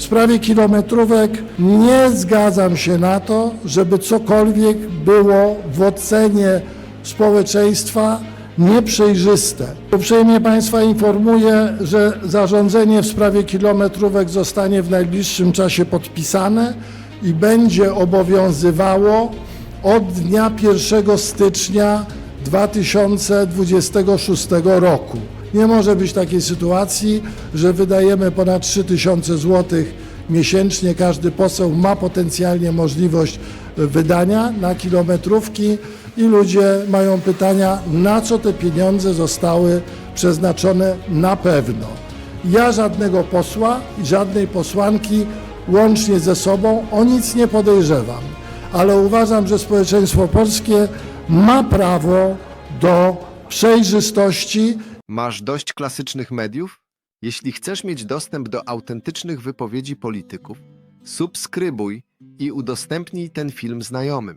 W sprawie kilometrówek nie zgadzam się na to, żeby cokolwiek było w ocenie społeczeństwa nieprzejrzyste. Uprzejmie Państwa informuję, że zarządzenie w sprawie kilometrówek zostanie w najbliższym czasie podpisane i będzie obowiązywało od dnia 1 stycznia 2026 roku. Nie może być takiej sytuacji, że wydajemy ponad 3000 zł miesięcznie. Każdy poseł ma potencjalnie możliwość wydania na kilometrówki i ludzie mają pytania, na co te pieniądze zostały przeznaczone na pewno. Ja żadnego posła i żadnej posłanki łącznie ze sobą o nic nie podejrzewam, ale uważam, że społeczeństwo polskie ma prawo do przejrzystości Masz dość klasycznych mediów? Jeśli chcesz mieć dostęp do autentycznych wypowiedzi polityków, subskrybuj i udostępnij ten film znajomym.